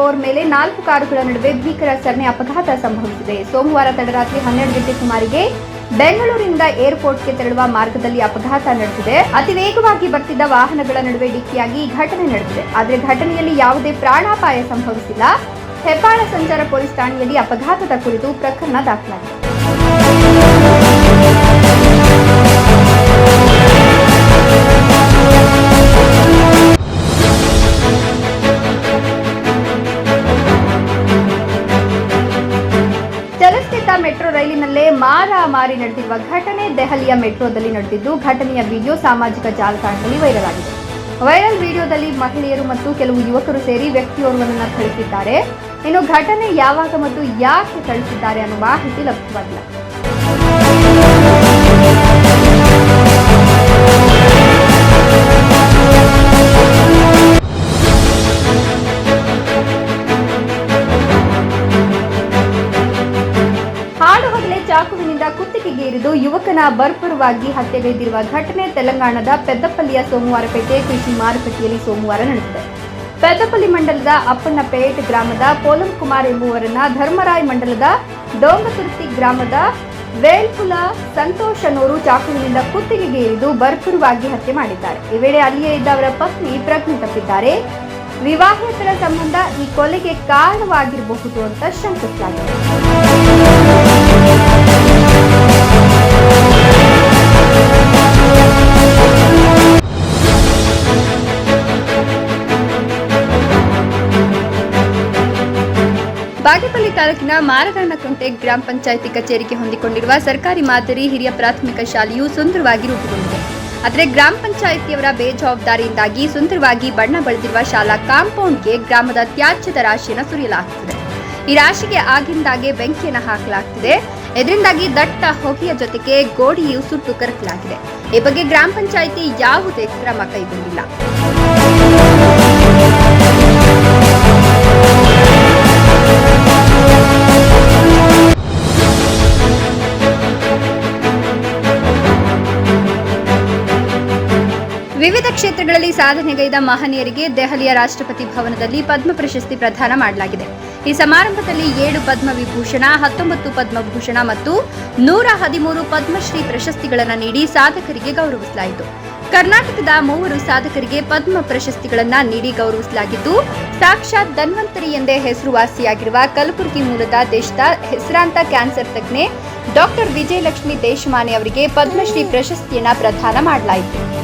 Over ಮೇಲೆ ನಾಲ್ಕು ಕಾರುಗಳ ನಡುವೆ ಭೀಕರ ಸರಣಿ ಅಪಘಾತ ಸಂಭವಿಸಿದೆ. ಸೋಮವಾರ ತಡರಾತ್ರಿ ಹನ್ನೆರಡು ಗಂಟೆ ಸುಮಾರಿಗೆ ಬೆಂಗಳೂರಿನಿಂದ ಏರ್ಪೋರ್ಟ್ಗೆ ತೆರಳುವ ಮಾರ್ಗದಲ್ಲಿ ಅಪಘಾತ ನಡೆದಿದೆ. ಅತಿ ವೇಗವಾಗಿ ಬರ್ತಿದ್ದ ವಾಹನಗಳ ನಡುವೆ ಡಿಕ್ಕಿಯಾಗಿ ಘಟನೆ ನಡೆದಿದೆ. ಆದರೆ ಘಟನೆಯಲ್ಲಿ ಯಾವುದೇ ಪ್ರಾಣಾಪಾಯ ಸಂಭವಿಸಿಲ್ಲ. ಹೆಬ್ಬಾಳ ಸಂಚಾರ ಪೊಲೀಸ್ ಠಾಣೆಯಲ್ಲಿ ಅಪಘಾತದ ಕುರಿತು ಪ್ರಕರಣ ದಾಖಲಾಗಿದೆ. ಮೆಟ್ರೋ ರೈಲಿನಲ್ಲೇ ಮಾರಾಮಾರಿ ನಡೆದಿರುವ ಘಟನೆ ದೆಹಲಿಯ ಮೆಟ್ರೋದಲ್ಲಿ ನಡೆದಿದ್ದು, ಘಟನೆಯ ವಿಡಿಯೋ ಸಾಮಾಜಿಕ ಜಾಲತಾಣದಲ್ಲಿ ವೈರಲ್ ಆಗಿದೆ ವೈರಲ್ ವಿಡಿಯೋದಲ್ಲಿ ಮಹಿಳೆಯರು ಮತ್ತು ಕೆಲವು ಯುವಕರು ಸೇರಿ ವ್ಯಕ್ತಿಯೋರ್ವನನ್ನ ಥಳಿಸಿದ್ದಾರೆ. ಇನ್ನು ಘಟನೆ ಯಾವಾಗ ಮತ್ತು ಯಾಕೆ ಥಳಿಸಿದ್ದಾರೆ ಅನ್ನೋ ಮಾಹಿತಿ ಲಭ್ಯವಾಗಿಲ್ಲ. ಚಾಕುವಿನಿಂದ ಕುತ್ತಿಗೆಗೆ ಇರಿದು ಯುವಕನ ಬರ್ಬರವಾಗಿ ಹತ್ಯೆಗೈದಿರುವ ಘಟನೆ ತೆಲಂಗಾಣದ ಪೆದ್ದಪಲ್ಲಿಯ ಸೋಮವಾರಪೇಟೆ ಕೃಷಿ ಮಾರುಕಟ್ಟೆಯಲ್ಲಿ ಸೋಮವಾರ ನಡೆದಿದೆ. ಪೆದ್ದಪಲ್ಲಿ ಮಂಡಲದ ಅಪ್ಪಣ್ಣಪೇಟ್ ಗ್ರಾಮದ ಪೋಲಂ ಕುಮಾರ್ ಎಂಬುವರನ್ನ ಧರ್ಮರಾಯ್ ಮಂಡಲದ ಡೋಂಗತುರ್ತಿ ಗ್ರಾಮದ ವೇಲ್ಪುಲ ಸಂತೋಷ್ ಅನ್ನೋರು ಚಾಕುವಿನಿಂದ ಕುತ್ತಿಗೆಗೆ ಇರಿದು ಬರ್ಬರವಾಗಿ ಹತ್ಯೆ ಮಾಡಿದ್ದಾರೆ. ಈ ವೇಳೆ ಅಲ್ಲಿಯೇ ಇದ್ದ ಅವರ ಪತ್ನಿ ಪ್ರಜ್ಞೆ ತಪ್ಪಿದ್ದಾರೆ. ವಿವಾಹೇತರ ಸಂಬಂಧ ಈ ಕೊಲೆಗೆ ಕಾರಣವಾಗಿರಬಹುದು ಅಂತ ಶಂಕಿಸಲಾಗಿದೆ ತಾಲೂಕಿನ ಮಾರಗಣ್ಣಕುಂಟೆ ಗ್ರಾಮ ಪಂಚಾಯಿತಿ ಕಚೇರಿಗೆ ಹೊಂದಿಕೊಂಡಿರುವ ಸರ್ಕಾರಿ ಮಾದರಿ ಹಿರಿಯ ಪ್ರಾಥಮಿಕ ಶಾಲೆಯು ಸುಂದರವಾಗಿ ರೂಪುಗೊಂಡಿದೆ. ಆದರೆ ಗ್ರಾಮ ಪಂಚಾಯಿತಿಯವರ ಬೇಜವಾಬ್ದಾರಿಯಿಂದಾಗಿ ಸುಂದರವಾಗಿ ಬಣ್ಣ ಬಳಿದಿರುವ ಶಾಲಾ ಕಾಂಪೌಂಡ್ಗೆ ಗ್ರಾಮದ ತ್ಯಾಜ್ಯದ ರಾಶಿಯನ್ನು ಸುರಿಯಲಾಗುತ್ತಿದೆ. ಈ ರಾಶಿಗೆ ಆಗಿಂದಾಗೆ ಬೆಂಕಿಯನ್ನು ಹಾಕಲಾಗ್ತಿದೆ. ಇದರಿಂದಾಗಿ ದಟ್ಟ ಹೊಗೆಯ ಜೊತೆಗೆ ಗೋಡೆಯು ಸುಟ್ಟು ಕರಕಲಾಗಿದೆ. ಈ ಬಗ್ಗೆ ಗ್ರಾಮ ಪಂಚಾಯಿತಿ ಯಾವುದೇ ಕ್ರಮ ಕೈಗೊಂಡಿಲ್ಲ. ಕ್ಷೇತ್ರಗಳಲ್ಲಿ ಸಾಧನೆಗೈದ ಮಹನೀಯರಿಗೆ ದೆಹಲಿಯ ರಾಷ್ಟ್ರಪತಿ ಭವನದಲ್ಲಿ ಪದ್ಮ ಪ್ರಶಸ್ತಿ ಪ್ರದಾನ ಮಾಡಲಾಗಿದೆ. ಈ ಸಮಾರಂಭದಲ್ಲಿ ಏಳು ಪದ್ಮ ವಿಭೂಷಣ, ಹತ್ತೊಂಬತ್ತು ಪದ್ಮಭೂಷಣ ಮತ್ತು ನೂರ ಹದಿಮೂರು ಪದ್ಮಶ್ರೀ ಪ್ರಶಸ್ತಿಗಳನ್ನು ನೀಡಿ ಸಾಧಕರಿಗೆ ಗೌರವಿಸಲಾಯಿತು. ಕರ್ನಾಟಕದ ಮೂವರು ಸಾಧಕರಿಗೆ ಪದ್ಮ ಪ್ರಶಸ್ತಿಗಳನ್ನು ನೀಡಿ ಗೌರವಿಸಲಾಗಿದ್ದು, ಸಾಕ್ಷಾತ್ ಧನ್ವಂತರಿ ಎಂದೇ ಹೆಸರುವಾಸಿಯಾಗಿರುವ ಕಲಬುರಗಿ ಮೂಲದ ದೇಶದ ಹೆಸರಾಂತ ಕ್ಯಾನ್ಸರ್ ತಜ್ಞೆ ಡಾಕ್ಟರ್ ವಿಜಯಲಕ್ಷ್ಮಿ ದೇಶಮಾನೆ ಅವರಿಗೆ ಪದ್ಮಶ್ರೀ ಪ್ರಶಸ್ತಿಯನ್ನು ಪ್ರದಾನ ಮಾಡಲಾಯಿತು.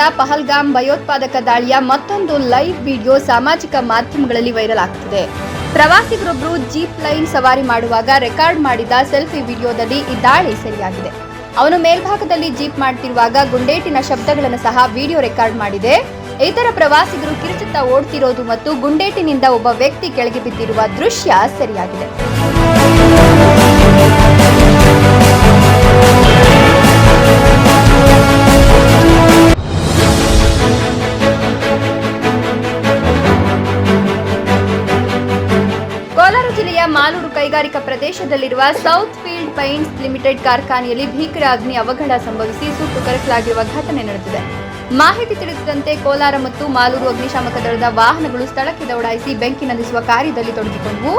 ಕಾಶ್ಮೀರದ ಪಹಲ್ಗಾಮ್ ಭಯೋತ್ಪಾದಕ ದಾಳಿಯ ಮತ್ತೊಂದು ಲೈವ್ ವಿಡಿಯೋ ಸಾಮಾಜಿಕ ಮಾಧ್ಯಮಗಳಲ್ಲಿ ವೈರಲ್ ಆಗ್ತಿದೆ. ಪ್ರವಾಸಿಗರೊಬ್ಬರು ಜೀಪ್ ಲೈನ್ ಸವಾರಿ ಮಾಡುವಾಗ ರೆಕಾರ್ಡ್ ಮಾಡಿದ ಸೆಲ್ಫಿ ವಿಡಿಯೋದಲ್ಲಿ ಈ ದಾಳಿ ಸರಿಯಾಗಿದೆ. ಅವನು ಮೇಲ್ಭಾಗದಲ್ಲಿ ಜೀಪ್ ಮಾಡ್ತಿರುವಾಗ ಗುಂಡೇಟಿನ ಶಬ್ದಗಳನ್ನು ಸಹ ವಿಡಿಯೋ ರೆಕಾರ್ಡ್ ಮಾಡಿದೆ. ಇತರ ಪ್ರವಾಸಿಗರು ಕಿರುಚುತ್ತಾ ಓಡ್ತಿರೋದು ಮತ್ತು ಗುಂಡೇಟಿನಿಂದ ಒಬ್ಬ ವ್ಯಕ್ತಿ ಕೆಳಗೆ ಬಿದ್ದಿರುವ ದೃಶ್ಯ ಸರಿಯಾಗಿದೆ. ಪ್ರದೇಶದಲ್ಲಿರುವ ಸೌತ್ ಫೀಲ್ಡ್ ಪೈಂಟ್ಸ್ ಲಿಮಿಟೆಡ್ ಕಾರ್ಖಾನೆಯಲ್ಲಿ ಭೀಕರ ಅಗ್ನಿ ಅವಘಡ ಸಂಭವಿಸಿ ಸುಟ್ಟು ಕರಕಲಾಗಿರುವ ಘಟನೆ ನಡೆದಿದೆ. ಮಾಹಿತಿ ತಿಳಿಸಿದಂತೆ ಕೋಲಾರ ಮತ್ತು ಮಾಲೂರು ಅಗ್ನಿಶಾಮಕ ದಳದ ವಾಹನಗಳು ಸ್ಥಳಕ್ಕೆ ದೌಡಾಯಿಸಿ ಬೆಂಕಿ ನಂದಿಸುವ ಕಾರ್ಯದಲ್ಲಿ ತೊಡಗಿಕೊಂಡವು.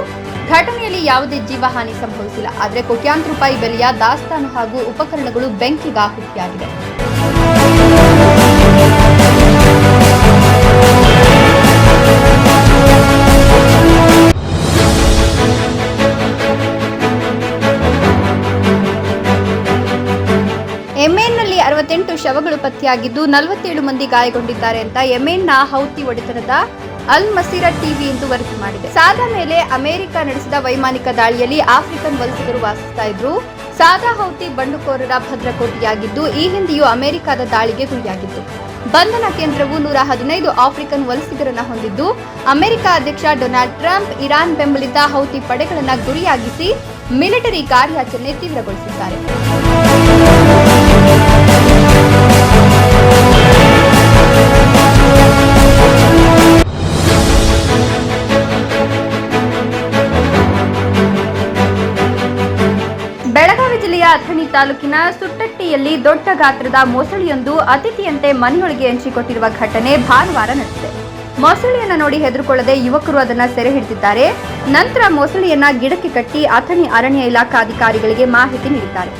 ಘಟನೆಯಲ್ಲಿ ಯಾವುದೇ ಜೀವಹಾನಿ ಸಂಭವಿಸಿಲ್ಲ. ಆದರೆ ಕೋಟ್ಯಾಂತರ ರೂಪಾಯಿ ಬೆಲೆಯ ದಾಸ್ತಾನು ಹಾಗೂ ಉಪಕರಣಗಳು ಬೆಂಕಿಗಾಹುತಿಯಾಗಿದೆ ಶವಗಳು ಪತ್ತೆಯಾಗಿದ್ದು ನಲವತ್ತೇಳು ಮಂದಿ ಗಾಯಗೊಂಡಿದ್ದಾರೆ ಅಂತ ಯೆಮೆನ್ನ ಹೌತಿ ಒಡೆತನದ ಅಲ್ ಮಸೀರಾ ಟಿವಿ ಎಂದು ವರದಿ ಮಾಡಿದೆ. ಸಾದಾ ಮೇಲೆ ಅಮೆರಿಕ ನಡೆಸಿದ ವೈಮಾನಿಕ ದಾಳಿಯಲ್ಲಿ ಆಫ್ರಿಕನ್ ವಲಸಿಗರು ವಾಸಿಸ್ತಾ ಇದ್ರು. ಸಾದಾ ಹೌತಿ ಬಂಡುಕೋರರ ಭದ್ರಕೋಟೆಯಾಗಿದ್ದು, ಈ ಹಿಂದೆಯೂ ಅಮೆರಿಕದ ದಾಳಿಗೆ ಗುರಿಯಾಗಿತ್ತು. ಬಂಧನ ಕೇಂದ್ರವು ನೂರ ಹದಿನೈದು ಆಫ್ರಿಕನ್ ವಲಸಿಗರನ್ನ ಹೊಂದಿದ್ದು, ಅಮೆರಿಕ ಅಧ್ಯಕ್ಷ ಡೊನಾಲ್ಡ್ ಟ್ರಂಪ್ ಇರಾನ್ ಬೆಂಬಲಿತ ಹೌತಿ ಪಡೆಗಳನ್ನ ಗುರಿಯಾಗಿಸಿ ಮಿಲಿಟರಿ ಕಾರ್ಯಾಚರಣೆ ತೀವ್ರಗೊಳಿಸಿದ್ದಾರೆ. ತಾಲೂಕಿನ ಸುಟ್ಟಟ್ಟಿಯಲ್ಲಿ ದೊಡ್ಡ ಗಾತ್ರದ ಮೊಸಳೆಯೊಂದು ಅತಿಥಿಯಂತೆ ಮನೆಯೊಳಗೆ ಹಂಚಿಕೊಟ್ಟಿರುವ ಘಟನೆ ಭಾನುವಾರ ನಡೆದಿದೆ. ಮೊಸಳೆಯನ್ನ ನೋಡಿ ಹೆದರುಕೊಳ್ಳದೆ ಯುವಕರು ಅದನ್ನ ಸೆರೆ ಹಿಡಿದಿದ್ದಾರೆ. ನಂತರ ಮೊಸಳೆಯನ್ನ ಗಿಡಕ್ಕೆ ಕಟ್ಟಿ ಅಥಣಿ ಅರಣ್ಯ ಇಲಾಖಾ ಅಧಿಕಾರಿಗಳಿಗೆ ಮಾಹಿತಿ ನೀಡಿದ್ದಾರೆ.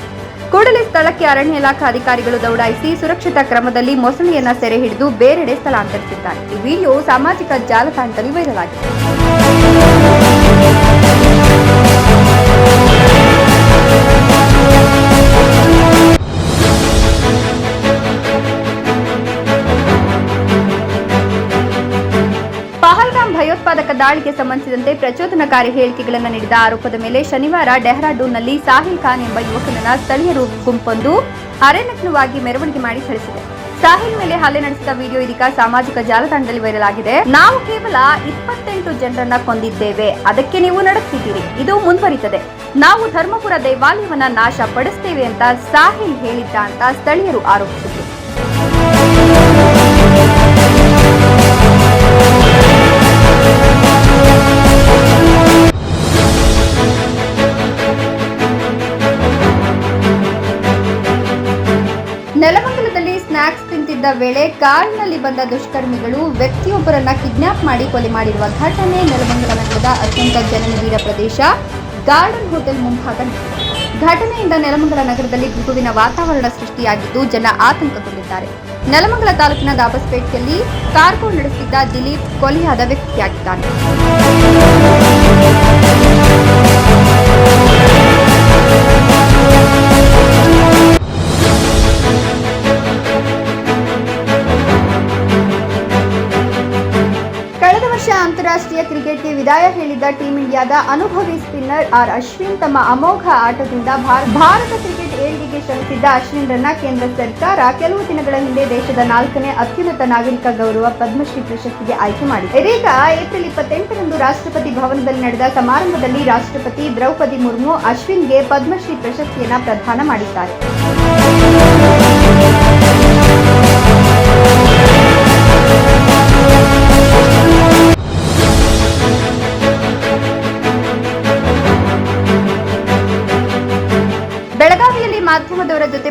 ಕೂಡಲೇ ಸ್ಥಳಕ್ಕೆ ಅರಣ್ಯ ಇಲಾಖಾ ಅಧಿಕಾರಿಗಳು ದೌಡಾಯಿಸಿ ಸುರಕ್ಷಿತ ಕ್ರಮದಲ್ಲಿ ಮೊಸಳೆಯನ್ನ ಸೆರೆ ಹಿಡಿದು ಬೇರೆಡೆ ಸ್ಥಳಾಂತರಿಸಿದ್ದಾರೆ. ಈ ವಿಡಿಯೋ ಸಾಮಾಜಿಕ ಜಾಲತಾಣದಲ್ಲಿ ವೈರಲ್ ಆಗಿದೆ. ದಾಳಿಗೆ ಸಂಬಂಧಿಸಿದಂತೆ ಪ್ರಚೋದನಕಾರಿ ಹೇಳಿಕೆಗಳನ್ನು ನೀಡಿದ ಆರೋಪದ ಮೇಲೆ ಶನಿವಾರ ಡೆಹ್ರಾಡೂನ್ನಲ್ಲಿ ಸಾಹಿಲ್ ಖಾನ್ ಎಂಬ ಯುವಕನನ್ನ ಸ್ಥಳೀಯರು ಗುಂಪೊಂದು ಅರೆನಗ್ನವಾಗಿ ಮೆರವಣಿಗೆ ಮಾಡಿ ಥಳಿಸಿದೆ. ಸಾಹಿಲ್ ಮೇಲೆ ಹಲ್ಲೆ ನಡೆಸಿದ ವಿಡಿಯೋ ಇದೀಗ ಸಾಮಾಜಿಕ ಜಾಲತಾಣದಲ್ಲಿ ವೈರಲ್ ಆಗಿದೆ. ನಾವು ಕೇವಲ ಇಪ್ಪತ್ತೆಂಟು ಜನರನ್ನ ಕೊಂದಿದ್ದೇವೆ. ಅದಕ್ಕೆ ನೀವು ನಡೆಸ್ತಿದ್ದೀರಿ ಇದು ಮುಂದುವರಿತದೆ. ನಾವು ಧರ್ಮಪುರ ದೇವಾಲಯವನ್ನ ನಾಶ ಪಡಿಸ್ತೇವೆ ಅಂತ ಸಾಹಿಲ್ ಹೇಳಿದ್ದ ಅಂತ ಸ್ಥಳೀಯರು ಆರೋಪಿಸಿದರು. ನೆಲಮಂಗಲದಲ್ಲಿ ಸ್ನಾಕ್ಸ್ ತಿಂತಿದ್ದ ವೇಳೆ ಕಾರಿನಲ್ಲಿ ಬಂದ ದುಷ್ಕರ್ಮಿಗಳು ವ್ಯಕ್ತಿಯೊಬ್ಬರನ್ನ ಕಿಡ್ನಾಪ್ ಮಾಡಿ ಕೊಲೆ ಮಾಡಿರುವ ಘಟನೆ ನೆಲಮಂಗಲ ನಗರದ ಅತ್ಯಂತ ಜನನಿಬಿಡ ಪ್ರದೇಶ ಗಾರ್ಡನ್ ಹೋಟೆಲ್ ಮುಂಭಾಗ ಘಟನೆಯಿಂದ ನೆಲಮಂಗಲ ನಗರದಲ್ಲಿ ಬಿಗುವಿನ ವಾತಾವರಣ ಸೃಷ್ಟಿಯಾಗಿದ್ದು ಜನ ಆತಂಕಗೊಂಡಿದ್ದಾರೆ. ನೆಲಮಂಗಲ ತಾಲೂಕಿನ ದಾಬಸ್ಪೇಟೆಯಲ್ಲಿ ಕಾರ್ಗೋ ನಡೆಸಿದ್ದ ದಿಲೀಪ್ ಕೊಲೆಯಾದ ವ್ಯಕ್ತಿಯಾಗಿದ್ದಾನೆ. ಅಂತಾರಾಷ್ಟ್ರೀಯ ಕ್ರಿಕೆಟ್ಗೆ ವಿದಾಯ ಹೇಳಿದ್ದ ಟೀಂ ಇಂಡಿಯಾದ ಅನುಭವಿ ಸ್ಪಿನ್ನರ್ ಆರ್ ಅಶ್ವಿನ್ ತಮ್ಮ ಅಮೋಘ ಆಟದಿಂದ ಭಾರ- ಭಾರತ ಕ್ರಿಕೆಟ್ ಏಳಿಗೆಗೆ ಶ್ರಮಿಸಿದ್ದ ಅಶ್ವಿನ್ರನ್ನ ಕೇಂದ್ರ ಸರ್ಕಾರ ಕೆಲವು ದಿನಗಳ ಹಿಂದೆ ದೇಶದ ನಾಲ್ಕನೇ ಅತ್ಯುನ್ನತ ನಾಗರಿಕ ಗೌರವ ಪದ್ಮಶ್ರೀ ಪ್ರಶಸ್ತಿಗೆ ಆಯ್ಕೆ ಮಾಡಿದೆ. ಇದೀಗ ಏಪ್ರಿಲ್ ಇಪ್ಪತ್ತೆಂಟರಂದು ರಾಷ್ಟ್ರಪತಿ ಭವನದಲ್ಲಿ ನಡೆದ ಸಮಾರಂಭದಲ್ಲಿ ರಾಷ್ಟ್ರಪತಿ ದ್ರೌಪದಿ ಮುರ್ಮು ಅಶ್ವಿನ್ಗೆ ಪದ್ಮಶ್ರೀ ಪ್ರಶಸ್ತಿಯನ್ನ ಪ್ರದಾನ ಮಾಡಿದ್ದಾರೆ.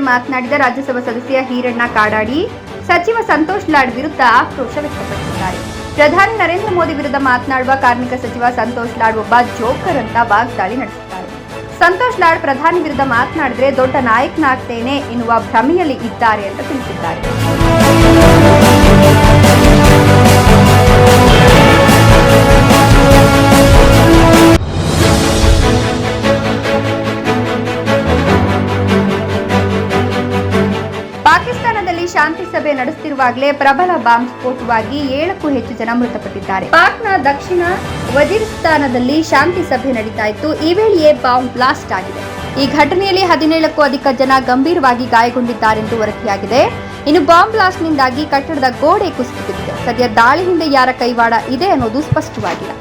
ಮಾತನಾಡಿದ ರಾಜ್ಯಸಭಾ ಸದಸ್ಯ ಹೀರಣ್ಣ ಕಾಡಾಡಿ, ಸಚಿವ ಸಂತೋಷ್ ಲಾಡ್ ವಿರುದ್ಧ ಆಕ್ರೋಶ ವ್ಯಕ್ತಪಡಿಸಿದ್ದಾರೆ. ಪ್ರಧಾನಿ ನರೇಂದ್ರ ಮೋದಿ ವಿರುದ್ಧ ಮಾತನಾಡುವ ಕಾರ್ಮಿಕ ಸಚಿವ ಸಂತೋಷ್ ಲಾಡ್ ಒಬ್ಬ ಜೋಕರ್ ಅಂತ ವಾಗ್ದಾಳಿ ನಡೆಸಿದ್ದಾರೆ. ಸಂತೋಷ್ ಲಾಡ್ ಪ್ರಧಾನಿ ವಿರುದ್ಧ ಮಾತನಾಡಿದ್ರೆ ದೊಡ್ಡ ನಾಯಕನಾಗ್ತೇನೆ ಎನ್ನುವ ಭ್ರಮೆಯಲ್ಲಿ ಇದ್ದಾರೆ ಅಂತ ತಿಳಿಸಿದ್ದಾರೆ. ಶಾಂತಿ ಸಭೆ ನಡೆಸುತ್ತಿರುವಾಗಲೇ ಪ್ರಬಲ ಬಾಂಬ್ ಸ್ಫೋಟವಾಗಿ ಏಳಕ್ಕೂ ಹೆಚ್ಚು ಜನ ಮೃತಪಟ್ಟಿದ್ದಾರೆ. ಪಾಕ್ನ ದಕ್ಷಿಣ ವಜೀರಿಸ್ತಾನದಲ್ಲಿ ಶಾಂತಿ ಸಭೆ ನಡೀತಾ ಇತ್ತು. ಈ ವೇಳೆಯೇ ಬಾಂಬ್ ಬ್ಲಾಸ್ಟ್ ಆಗಿದೆ. ಈ ಘಟನೆಯಲ್ಲಿ ಹದಿನೇಳಕ್ಕೂ ಅಧಿಕ ಜನ ಗಂಭೀರವಾಗಿ ಗಾಯಗೊಂಡಿದ್ದಾರೆಂದು ವರದಿಯಾಗಿದೆ. ಇನ್ನು ಬಾಂಬ್ ಬ್ಲಾಸ್ಟ್ನಿಂದಾಗಿ ಕಟ್ಟಡದ ಗೋಡೆ ಕುಸಿದು ಸದ್ಯ ದಾಳಿ ಹಿಂದೆ ಯಾರ ಕೈವಾಡ ಇದೆ ಅನ್ನೋದು ಸ್ಪಷ್ಟವಾಗಿಲ್ಲ.